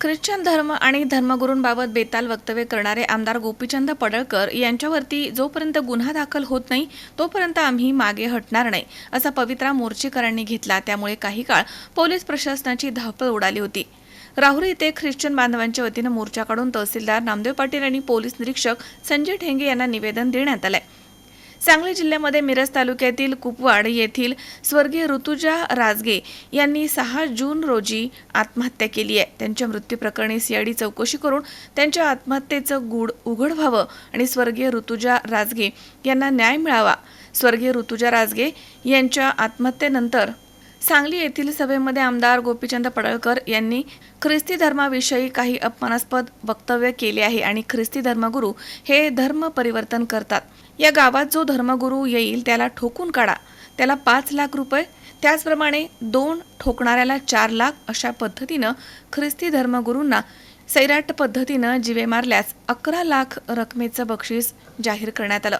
Christian धर्म आणि धर्मगुरूंबाबत बेताल वक्तव्य करणारे आमदार गोपीचंद पडळकर यांच्यावरती जोपर्यंत गुन्हा दाखल होत नाही तोपर्यंत आम्ही मागे हटणार नाही असा पवित्रा मोर्चेकरांनी घेतला. त्यामुळे काही काळ पोलीस प्रशासनाची धावपळ उडाली होती. राहुरी येथे ख्रिश्चन बांधवांच्या वतीनं मोर्चाकडून तहसीलदार नामदेव पाटील आणि पोलीस निरीक्षक संजय ठेंगे यांना निवेदन देण्यात आलं आहे सांगली जिल्ह्यामध्ये मिरज तालुक्यातील कुपवाड येथील स्वर्गीय ऋतुजा राजगे यांनी सहा जून रोजी आत्महत्या केली आहे. त्यांच्या मृत्यूप्रकरणी सीआयडी चौकशी करून त्यांच्या आत्महत्येचं गूढ उघड व्हावं आणि स्वर्गीय ऋतुजा राजगे यांना न्याय मिळावा. स्वर्गीय ऋतुजा राजगे यांच्या आत्महत्येनंतर सांगली येथील सभेमध्ये आमदार गोपीचंद पडळकर यांनी ख्रिस्ती धर्माविषयी काही अपमानास्पद वक्तव्य केले आहे आणि ख्रिस्ती धर्मगुरू हे धर्म परिवर्तन करतात. या गावात जो धर्मगुरू येईल त्याला ठोकून काढा. त्याला पाच लाख रुपये त्याचप्रमाणे दोन ठोकणाऱ्याला चार लाख अशा पद्धतीनं ख्रिस्ती धर्मगुरूंना सैराट पद्धतीनं जिवे मारल्यास अकरा लाख रकमेचं बक्षीस जाहीर करण्यात आलं.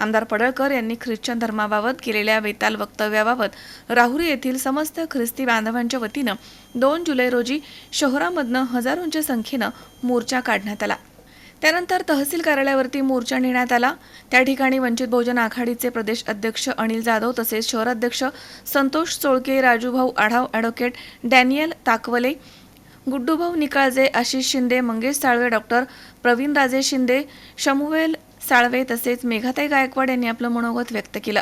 आमदार पडळकर यांनी ख्रिश्चन धर्माबाबत केलेल्या बेताल वक्तव्याबाबत राहुरी येथील समस्त ख्रिस्ती बांधवांच्या वतीनं दोन जुलै रोजी शहरामधनं हजारोंच्या संख्येनं मोर्चा काढण्यात आला. त्यानंतर तहसील कार्यालयावरती मोर्चा नेण्यात आला. त्या ठिकाणी वंचित बहुजन आघाडीचे प्रदेश अध्यक्ष अनिल जाधव तसेच शहराध्यक्ष Santosh Cholke Rajubhau Adhav advocate Daniel Takawale Guddubhau Nikalje Ashish Shinde Mangesh Salve doctor Praveen Raje Shinde Samuel Salve तसेच मेघाताई गायकवाड यांनी आपलं मनोगत व्यक्त केलं.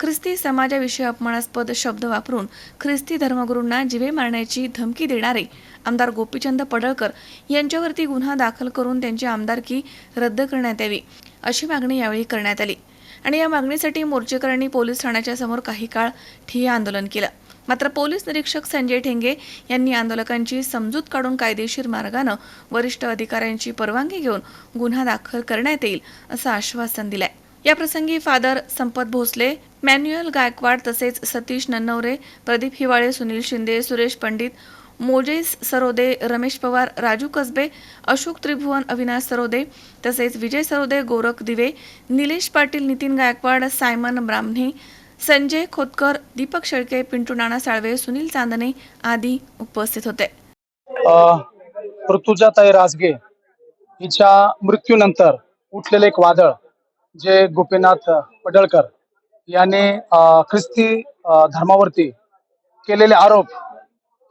ख्रिस्ती समाजाविषयी अपमानास्पद शब्द वापरून ख्रिस्ती धर्मगुरूंना जिवे मारण्याची धमकी देणारे आमदार गोपीचंद पडळकर यांच्यावरती गुन्हा दाखल करून त्यांची आमदारकी रद्द करण्यात यावी अशी मागणी यावेळी करण्यात आली. आणि या मागणीसाठी मोर्चेकरांनी पोलीस ठाण्याच्या समोर काही काळ ठिय्या आंदोलन केलं. मात्र पोलीस निरीक्षक संजय ठेंगे यांनी आंदोलकांची समजूत काढून कायदेशीर मार्गानं वरिष्ठ अधिकाऱ्यांची परवानगी घेऊन गुन्हा दाखल करण्यात येईल असं आश्वासन दिलंय. याप्रसंगी फादर संपत भोसले मॅन्युअल गायकवाड तसेच सतीश नन्नवरे प्रदीप हिवाळे सुनील शिंदे सुरेश पंडित मोजेस सरोदे रमेश पवार राजू कसबे अशोक त्रिभुवन अविनाश सरोदे तसेच विजय सरोदे गोरख दिवे निलेश पाटील नितीन गायकवाड सायमन ब्राह्मणे संजय खोतकर दीपक शेळके पिंटू नाना साळवे सुनील चांदणे आदी उपस्थित होते. ऋतुजाताई राजगे हिच्या मृत्यूनंतर उठलेले एक वादळ जे गोपीनाथ पडळकर याने ख्रिस्ती धर्मावरती केलेले आरोप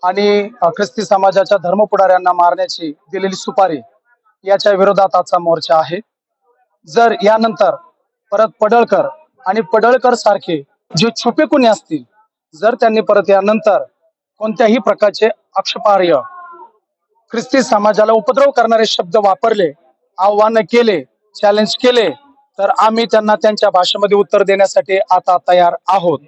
आणि ख्रिस्ती समाजाच्या धर्मपुढाऱ्यांना मारण्याची दिलेली सुपारी याच्या विरोधात आजचा मोर्चा आहे. जर यानंतर परत पडळकर आणि पडळकर सारखे जे छुपे कुणी असतील जर त्यांनी परत यानंतर कोणत्याही प्रकारचे आक्षेपार्ह ख्रिस्ती समाजाला उपद्रव करणारे शब्द वापरले आव्हान केले चॅलेंज केले तर आम्ही त्यांना त्यांच्या भाषेमध्ये उत्तर देण्यासाठी आता तयार आहोत.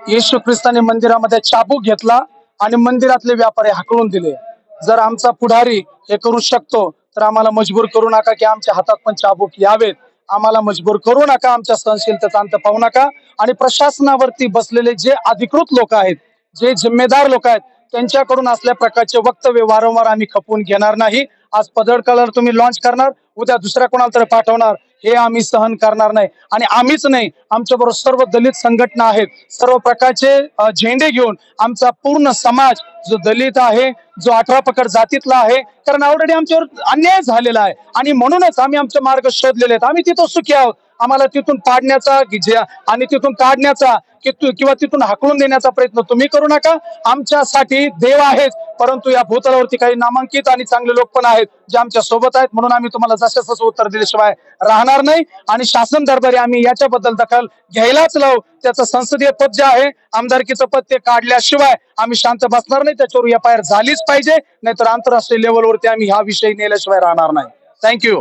येशू ख्रिस्ताने मंदिरामध्ये चाबूक घेतला आणि मंदिरातले व्यापारी हाकलून दिले. जर आमचा पुढारी हे करू शकतो तर आम्हाला मजबूर करू नका की आमच्या हातात पण चाबूक यावेत. आम्हाला मजबूर करू नका आमच्या सहनशीलतेचा अंत पाहू नका. आणि प्रशासनावरती बसलेले जे अधिकृत लोक आहेत जे जिम्मेदार लोक आहेत त्यांच्याकडून असल्या प्रकारचे वक्तव्य वारंवार आम्ही खपवून घेणार नाही. आज पदळकलर तुम्ही लॉन्च करणार उद्या दुसऱ्या कोणाला तरी पाठवणार हे आम्ही सहन करणार नाही. आणि आम्हीच नाही आमच्याबरोबर सर्व दलित संघटना आहेत. सर्व प्रकारचे झेंडे घेऊन आमचा पूर्ण समाज जो दलित आहे जो अठरा पकड जातीतला आहे कारण ऑलरेडी आमच्यावर अन्याय झालेला आहे. आणि म्हणूनच आम्ही आमचे मार्ग शोधलेले आहेत. आम्ही तिथं सुखी आहोत. आम्हाला तिथून पाडण्याचा आणि तिथून काढण्याचा की किंवा तिथून हाकलून देण्याचा प्रयत्न तुम्ही करू नका. आमच्यासाठी देव आहेत परंतु या भूतलावरती काही नामांकित आणि चांगले लोक पण आहेत जे आमच्यासोबत आहेत. म्हणून आम्ही तुम्हाला जसं तसं उत्तर दिल्याशिवाय राहणार नाही. आणि शासन दरबारी आम्ही याच्याबद्दल दखल घ्यायलाच लावू. त्याचं संसदीय पद जे आहे आमदारकीचं पद ते काढल्याशिवाय आम्ही शांत बसणार नाही. त्याच्यावर एफ आय आर झालीच पाहिजे नाहीतर आंतरराष्ट्रीय लेवलवरती आम्ही हा विषय नेल्याशिवाय राहणार नाही. थँक्यू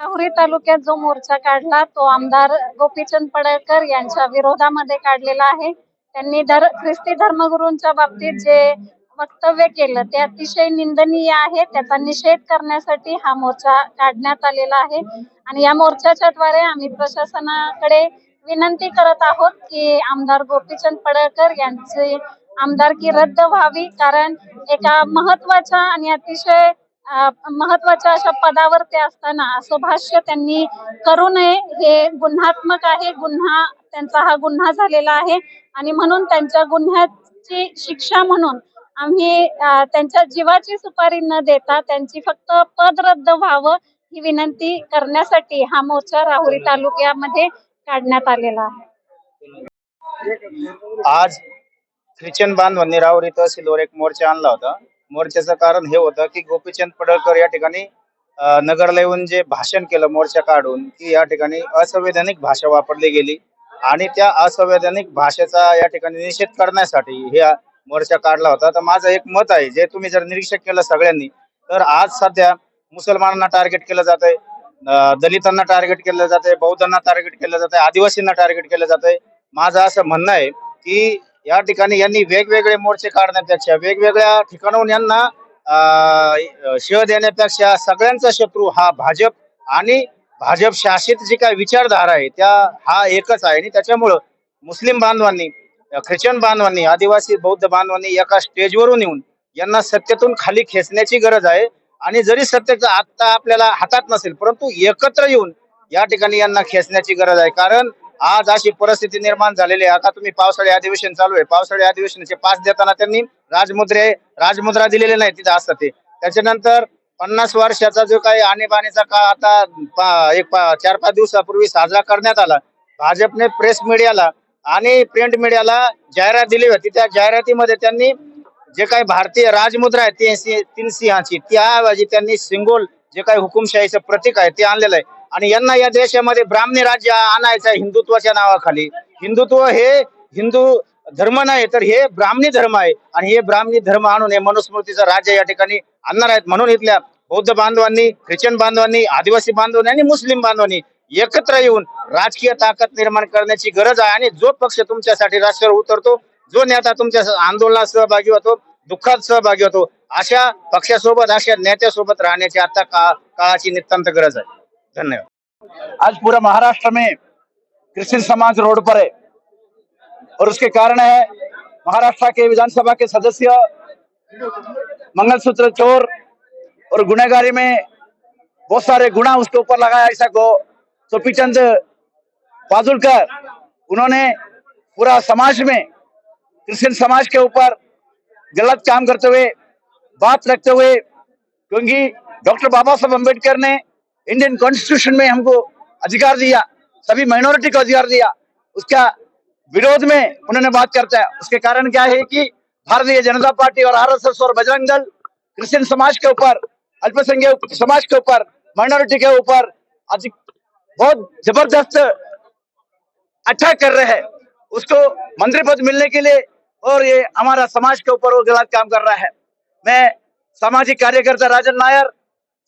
राहुरी तालुक्यात जो मोर्चा काढला तो आमदार गोपीचंद पडळकर यांच्या विरोधामध्ये काढलेला आहे. त्यांनी धर ख्रिस्ती धर्मगुरूंच्या बाबतीत जे वक्तव्य केलं ते अतिशय निंदनीय आहे. त्याचा निषेध करण्यासाठी हा मोर्चा काढण्यात आलेला आहे. आणि या मोर्चाच्या द्वारे आम्ही प्रशासनाकडे विनंती करत आहोत की आमदार गोपीचंद पडळकर यांचे आमदारकी रद्द व्हावी कारण एका महत्त्वाच्या आणि अतिशय महत्त्वाच्या अशा पदावर ते असताना असं भाष्य त्यांनी करू नये. हे गुन्हात्मक आहे. गुन्हा त्यांचा हा गुन्हा झालेला आहे. आणि म्हणून त्यांच्या गुन्ह्याची शिक्षा म्हणून आम्ही त्यांच्या जीवाची सुपारी न देता त्यांची फक्त पद रद्द व्हावं ही विनंती करण्यासाठी हा मोर्चा राहुरी तालुक्यामध्ये काढण्यात आलेला आहे. आज ख्रिश्चन बांधवांनी राहुरी तहसीलवर एक मोर्चा आणला होता. मोर्चाचं कारण हे होतं की गोपीचंद पडळकर या ठिकाणी नगरला येऊन जे भाषण केलं मोर्चा काढून की या ठिकाणी असंवैधानिक भाषा वापरली गेली. आणि त्या असंवैधानिक भाषेचा या ठिकाणी निषेध करण्यासाठी हे मोर्चा काढला होता. तर माझं एक मत आहे जे तुम्ही जर निरीक्षक केलं सगळ्यांनी तर आज सध्या मुसलमानांना टार्गेट केलं जात आहे दलितांना टार्गेट केलं जात आहे बौद्धांना टार्गेट केलं जात आहे आदिवासींना टार्गेट केलं जात आहे माझं असं म्हणणं आहे की या ठिकाणी यांनी वेगवेगळे मोर्चे काढण्यापेक्षा वेगवेगळ्या ठिकाणाहून यांना अं, शिव देण्यापेक्षा सगळ्यांचा शत्रू हा भाजप आणि भाजप शासित जी काय विचारधारा आहे त्या हा एकच आहे. आणि त्याच्यामुळं मुस्लिम बांधवांनी ख्रिश्चन बांधवांनी आदिवासी बौद्ध बांधवांनी एका स्टेजवरून येऊन यांना सत्तेतून खाली खेचण्याची गरज आहे. आणि जरी सत्तेचं आत्ता आपल्याला हातात नसेल परंतु एकत्र येऊन या ठिकाणी यांना खेचण्याची गरज आहे. कारण आज अशी परिस्थिती निर्माण झालेली आहे. आता तुम्ही पावसाळी अधिवेशन चालू आहे. पावसाळी अधिवेशनाचे पास देताना त्यांनी राजमुद्रे राजमुद्रा दिलेले नाही तिथे असतात ते. त्याच्यानंतर पन्नास वर्षाचा जो काही आणीबाणीचा काळ आता पा- एक पा- चार पाच दिवसापूर्वी साजरा करण्यात आला. भाजपने प्रेस मीडियाला आणि प्रिंट मीडियाला जाहिरात दिली होती. त्या जाहिरातीमध्ये त्यांनी जे काही भारतीय राजमुद्रा आहे तीन सिंह- तीन सिंहाची त्याऐवजी त्यांनी सिंगोल जे काही हुकुमशाहीचं प्रतीक आहे ते आणलेलं आहे. आणि यांना या देशामध्ये ब्राह्मणी राज्य आणायचं हिंदुत्वाच्या नावाखाली. हिंदुत्व हे हिंदू धर्म नाही तर हे ब्राह्मणी धर्म आहे. आणि हे ब्राह्मणी धर्म आणून हे मनुस्मृतीचं राज्य या ठिकाणी आणणार आहेत. म्हणून इथल्या बौद्ध बांधवांनी ख्रिश्चन बांधवांनी आदिवासी बांधवांनी आणि मुस्लिम बांधवांनी एकत्र येऊन राजकीय ताकद निर्माण करण्याची गरज आहे. आणि जो पक्ष तुमच्यासाठी राष्ट्रावर उतरतो जो नेता तुमच्या आंदोलनात सहभागी होतो दुःखात सहभागी होतो अशा पक्षासोबत अशा नेत्यासोबत राहण्याची आता का काळाची नितांत गरज आहे. धन्यवाद। आज पूरा महाराष्ट्र में क्रिश्चियन समाज रोड पर है। और उसके कारण है, महाराष्ट्र के विधानसभा के सदस्य मंगलसूत्र चोर और गुनहगारी में बहुत सारे गुना उसके ऊपर लगाया ऐसा गो सोपीचंद पाजुलकर उन्होंने पूरा समाज में क्रिश्चियन समाज के ऊपर गलत काम करते हुए बात रखते हुए, क्योंकि डॉक्टर बाबा साहब अंबेडकर ने इंडियन कॉन्स्टिट्यूशन में हमको अधिकार दिया, सभी माइनॉरिटी को अधिकार दिया। उसका विरोध में उन्होंने बात करता है। उसके कारण क्या है कि भारतीय जनता पार्टी और आरएसएस और बजरंग दल क्रिश्चियन समाज के ऊपर, अल्पसंख्यक समाज के ऊपर माइनॉरिटी के ऊपर अधिक, बहुत ज़बरदस्त अटैक कर रहे हैं। उसको मंत्री पद मिलने के लिए और ये हमारा समाज के ऊपर वो गलत काम कर रहा है। मैं सामाजिक कार्यकर्ता राजन नायर,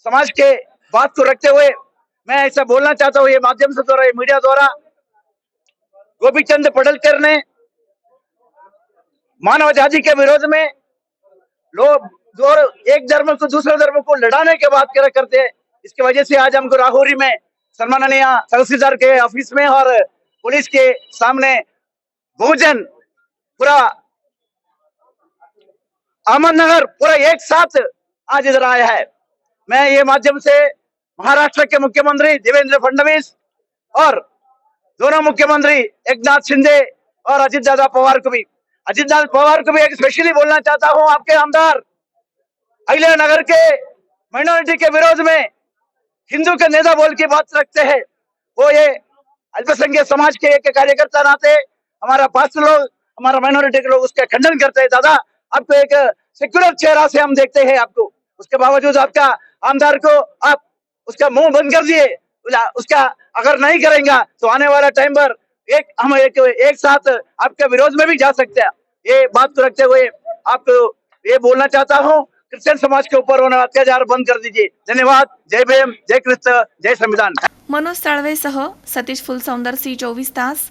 समाज के बात को रखते हुए मैं ऐसा बोलना चाहता हूँ, ये माध्यम से द्वारा मीडिया द्वारा, गोपीचंद पडलकर ने मानव आज़ादी के विरोध में लोग एक धर्म को दूसरे धर्म को लड़ाने के बात कर करते इसकी वजह से आज हमको राहुरी में सम्माननीय तहसीलदार के ऑफ़िस में और पुलिस के सामने बहुजन पूरा अहमदनगर पूरा एक साथ आज इधर आया है। मैं ये माध्यम से महाराष्ट्र के मुख्यमंत्री देवेंद्र फडणवीस और दोनों मुख्यमंत्री एक नाथ शिंदे और अजित दादा पवार को भी। अजित दादा पवार को भी एक स्पेशली बोलना चाहता हूँ आपके आमदार। अगले नगर के माइनॉरिटी के विरोध में हिंदू के नेता बोल की बात रखते हैं। वो ये अल्पसंख्यक समाज के एक कार्यकर्ता नाते हमारा पास लोग, हमारा माइनॉरिटी के लोग उसका खंडन करते हैं। दादा, आपको एक सेक्युलर चेहरा से हम देखते हैं आपको। उसके बावजूद आपका आमदार को आप उसका मुँह बंद कर दिए। उसका अगर नहीं करेंगे तो आने वाला टाइम पर एक, हम एक एक साथ आपके विरोध में भी जा सकते हैं। ये बात को रखते हुए आपको ये बोलना चाहता हूँ, क्रिश्चियन समाज के ऊपर होने अत्याचार बंद कर दीजिए। धन्यवाद। जय भीम, जय कृष्ण, जय संविधान। मनोज साळवेसह सतीश फुलसौंदर, सी चोवीस तास।